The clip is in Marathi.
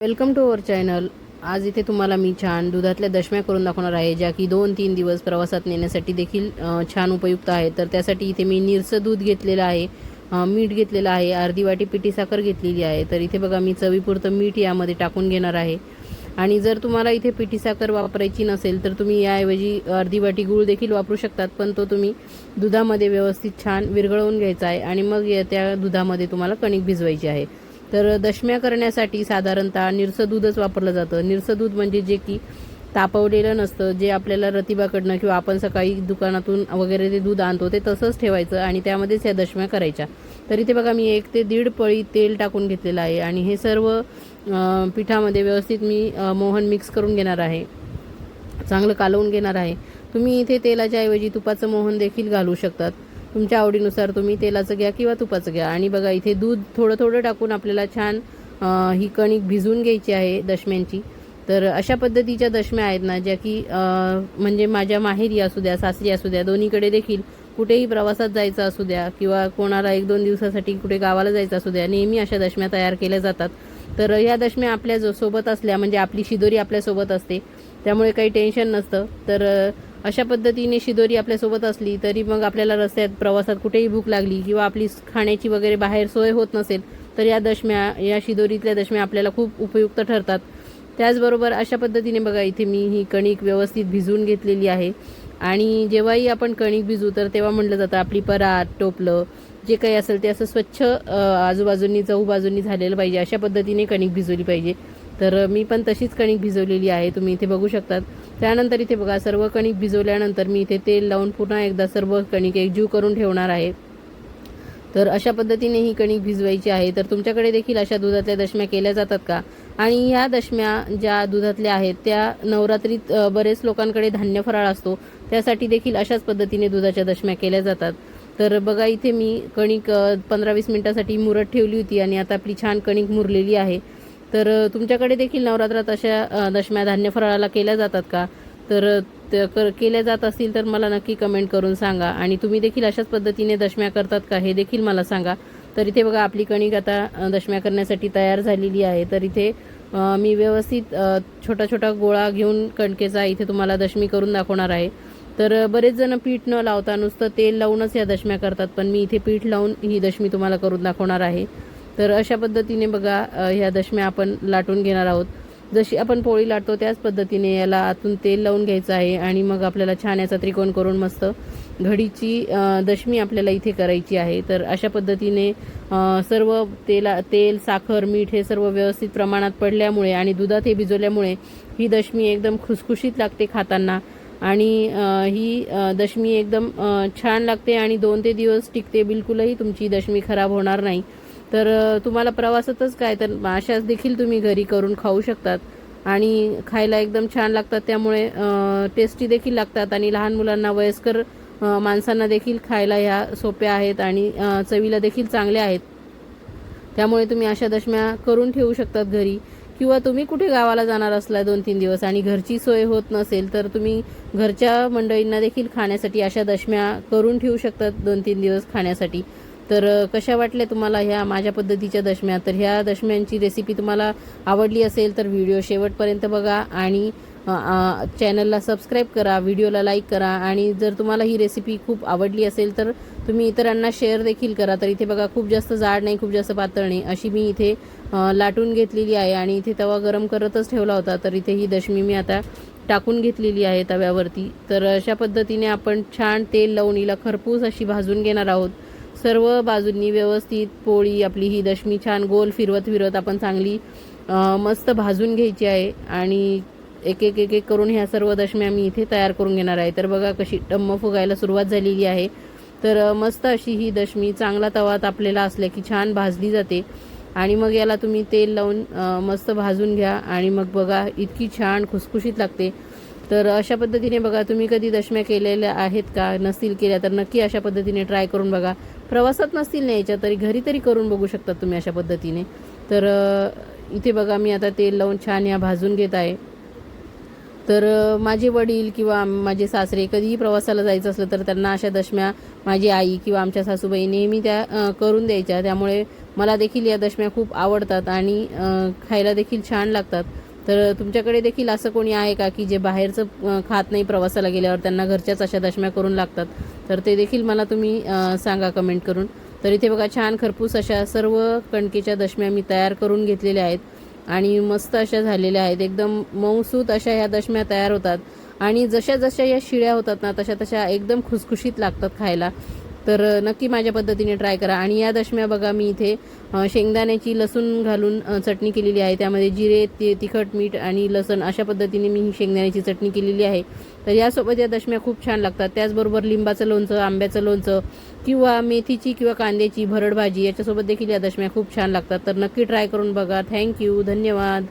Welcome to our channel. आज इथे तुम्हाला मी छान दुधातल्या दशम्या करून दाखवणार आहे ज्या की दोन तीन दिवस प्रवासात नेण्यासाठी देखील छान उपयुक्त आहे तर त्यासाठी इथे मी निरसं दूध घेतलेलं आहे मीठ घेतलेलं आहे अर्धी वाटी पिठी साखर घेतलेली आहे. तर इथे बघा मी चवीपुरतं मीठ यामध्ये टाकून घेणार आहे. आणि जर तुम्हाला इथे पिठी साखर वापरायची नसेल तर तुम्ही याऐवजी अर्धी वाटी गूळ देखील वापरू शकतात पण तो तुम्ही दुधामध्ये व्यवस्थित छान विरघळवून घ्यायचा आहे आणि मग या- त्या दुधामध्ये तुम्हाला कणिक भिजवायची आहे. तर दशम्या करण्यासाठी साधारणतः निरसं दूधच वापरलं जातं. निरसं दूध म्हणजे जे की तापवलेलं नसतं जे आपल्याला रतिबाकडनं किंवा आपण सकाळी दुकानातून वगैरे ते दूध आणतो ते तसंच ठेवायचं आणि त्यामध्येच या दशम्या करायच्या. तर इथे बघा मी एक ते दीड पळी तेल टाकून घेतलेलं आहे आणि हे सर्व पिठामध्ये व्यवस्थित मी मोहन मिक्स करून घेणार आहे. चांगलं कालवून घेणार आहे. तुम्ही इथे तेलाच्या ऐवजी तुपाचं मोहन देखील घालू शकतात. तुमच्या आवडीनुसार तुम्ही तेलाचं घ्या किंवा तुपाचं घ्या. आणि बघा इथे दूध थोडं थोडं टाकून आपल्याला छान ही कणिक भिजवून घ्यायची आहे दशम्यांची. तर अशा पद्धतीच्या दशम्या आहेत ना ज्या की म्हणजे माझ्या माहेरी असू द्या सासरी असू द्या दोन्हीकडे देखील कुठेही प्रवासात जायचं असू द्या किंवा कोणाला एक दोन दिवसासाठी कुठे गावाला जायचं असू द्या नेहमी अशा दशम्या तयार केल्या जातात. तर या दशम्या आपल्या जो सोबत असल्या म्हणजे आपली शिदोरी आपल्यासोबत असते त्यामुळे काही टेन्शन नसतं. तर अशा पद्धतीने शिदोरी आपल्यासोबत असली तरी मग आपल्याला रस्त्यात प्रवासात कुठेही भूक लागली किंवा आपली खाण्याची वगैरे बाहेर सोय होत नसेल तर या दशम्या या शिदोरीतल्या दशम्या आपल्याला खूप उपयुक्त ठरतात. त्याचबरोबर अशा पद्धतीने बघा इथे मी ही कणिक व्यवस्थित भिजवून घेतलेली आहे. आणि जेव्हाही आपण कणिक भिजू तर तेव्हा म्हटलं जातं आपली परात टोपलं जे काही असेल ते असं स्वच्छ आजूबाजूंनी चहूबाजूंनी झालेलं पाहिजे. अशा पद्धतीने कणिक भिजवली पाहिजे. तर मी पण तशीच कणिक भिजवलेली आहे. तुम्ही इथे बघू शकतात. त्यानंतर इथे बघा सर्व कणिक भिजवल्यानंतर मी इथे तेल लावून पुन्हा एकदा सर्व कणिक एकजीव करून ठेवणार आहे. तर अशा पद्धतीने ही कणिक भिजवायची आहे. तर तुमच्याकडे देखील अशा दुधातल्या दशम्या केल्या जातात का? आणि ह्या दशम्या ज्या दुधातल्या आहेत त्या नवरात्रीत बरेच लोकांकडे धान्य फराळ असतो. त्यासाठी देखील अशाच पद्धतीने दुधाच्या दशम्या केल्या जातात. तर बघा इथे मी कणिक पंधरा वीस मिनिटासाठी मुरत ठेवली होती आणि आता आपली छान कणिक मुरलेली आहे. तर तुमच्याकडे देखील नवरात्रात अशा दशम्या धान्य फराळाला केल्या जातात का? तर त्या कर केल्या जात असतील तर मला नक्की कमेंट करून सांगा. आणि तुम्ही देखील अशाच पद्धतीने दशम्या करतात का हे देखील मला सांगा. तर इथे बघा आपली कणिक आता दशम्या करण्यासाठी तयार झालेली आहे. तर इथे मी व्यवस्थित छोटा छोटा गोळा घेऊन कणकेचा इथे तुम्हाला दशमी करून दाखवणार आहे. तर बरेच जण पीठ न लावता नुसतं तेल लावूनच या दशम्या करतात. पण मी इथे पीठ लावून ही दशमी तुम्हाला करून दाखवणार आहे. तर अशा पद्धतीने बघा ह्या दशम्या आपण लाटून घेणार आहोत. जशी आपण पोळी लाटतो त्याच पद्धतीने याला आतून तेल लावून घ्यायचं आहे आणि मग आपल्याला छान याचा त्रिकोण करून मस्त घडीची दशमी आपल्याला इथे करायची आहे. तर अशा पद्धतीने सर्व तेला तेल साखर मीठ हे सर्व व्यवस्थित प्रमाणात पडल्यामुळे आणि दुधात हे भिजवल्यामुळे ही दशमी एकदम खुसखुशीत लागते खाताना आणि ही दशमी एकदम छान लागते आणि दोन ते दिवस टिकते बिलकुलही तुमची दशमी खराब होणार नाही. तर तुम्हाला प्रवासातच काय तर अशाच देखील तुम्ही घरी करून खाऊ शकतात. आणि खायला एकदम छान लागतात त्यामुळे टेस्टी देखील लागतात. आणि लहान मुलांना वयस्कर माणसांना देखील खायला ह्या सोप्या आहेत आणि चवीला देखील चांगल्या आहेत. त्यामुळे तुम्ही अशा दशम्या करून ठेवू शकतात घरी. किंवा तुम्ही कुठे गावाला जाणार असला दोन तीन दिवस आणि घरची सोय होत नसेल तर तुम्ही घरच्या मंडळींना देखील खाण्यासाठी अशा दशम्या करून ठेवू शकतात दोन तीन दिवस खाण्यासाठी. तर कशा वाटल्या तुम्हाला ह्या माझ्या पद्धतीच्या दशम्या? तर ह्या दशम्यांची रेसिपी तुम्हाला आवडली असेल तर व्हिडिओ शेवटपर्यंत बघा आणि चॅनलला सबस्क्राईब करा व्हिडिओला लाईक करा आणि जर तुम्हाला ही रेसिपी खूप आवडली असेल तर तुम्ही इतरांना शेअर देखील करा. तर इथे बघा खूप जास्त जाड नाही खूप जास्त पातळ नाही. अशी मी इथे लाटून घेतलेली आहे आणि इथे तवा गरम करतच ठेवला होता. तर इथे ही दशमी मी आता टाकून घेतलेली आहे तव्यावरती. तर अशा पद्धतीने आपण छान तेल लावून हिला खरपूस अशी भाजून घेणार आहोत. सर्व बाजूंनी व्यवस्थित पोळी आपली ही दशमी छान गोल फिरवत फिरवत आपण चांगली मस्त भाजून घ्यायची आहे. आणि एक एक एक एक करून ह्या सर्व दशम्या आम्ही इथे तयार करून घेणार आहे. तर बघा कशी टम्म फुगायला सुरुवात झालेली आहे. तर मस्त अशी ही दशमी चांगला तवा तापलेला असल्या की छान भाजली जाते. आणि मग याला तुम्ही तेल लावून मस्त भाजून घ्या. आणि मग बघा इतकी छान खुसखुशीत लागते. तर अशा पद्धतीने बघा तुम्ही कधी दशम्या केलेल्या आहेत का नसतील केल्या तर नक्की अशा पद्धतीने ट्राय करून बघा. प्रवासात नसतील न्यायच्या तरी घरी तरी करून बघू शकतात तुम्ही अशा पद्धतीने. तर इथे बघा मी आता तेल लावून छान या भाजून घेत आहे. तर माझे वडील किंवा माझे सासरे कधीही प्रवासाला जायचं असलं तर त्यांना अशा दशम्या माझी आई किंवा आमच्या सासूबाई नेहमी त्या करून द्यायच्या. त्यामुळे मला देखील या दशम्या खूप आवडतात आणि खायला देखील छान लागतात. तर तुमच्याकडे देखील असं कोणी आहे का की जे बाहेरचं खात नाही प्रवासाला गेल्यावर त्यांना घरच्याच अशा दशम्या करून लागतात? तर ते देखील मला तुम्ही सांगा कमेंट करून. तर इथे बघा छान खरपूस अशा सर्व कणकेच्या दशम्या मी तयार करून घेतलेल्या आहेत आणि मस्त अशा झालेल्या आहेत. एकदम मऊसूत अशा ह्या दशम्या तयार होतात. आणि जशा जशा या शिळ्या होतात ना तशा तशा एकदम खुसखुशीत लागतात खायला. तर नक्की माझ्या पद्धतीने ट्राय करा. आणि या दशम्या बघा मी इथे शेंगदाण्याची लसूण घालून चटणी केलेली आहे. त्यामध्ये जिरे ति तिखट मीठ आणि लसण अशा पद्धतीने मी ही शेंगदाण्याची चटणी केलेली आहे. तर यासोबत या दशम्या खूप छान लागतात. त्याचबरोबर लिंबाचं लोणचं आंब्याचं लोणचं किंवा मेथीची किंवा कांद्याची भरड भाजी याच्यासोबत देखील या दशम्या खूप छान लागतात. तर नक्की ट्राय करून बघा. थँक्यू धन्यवाद.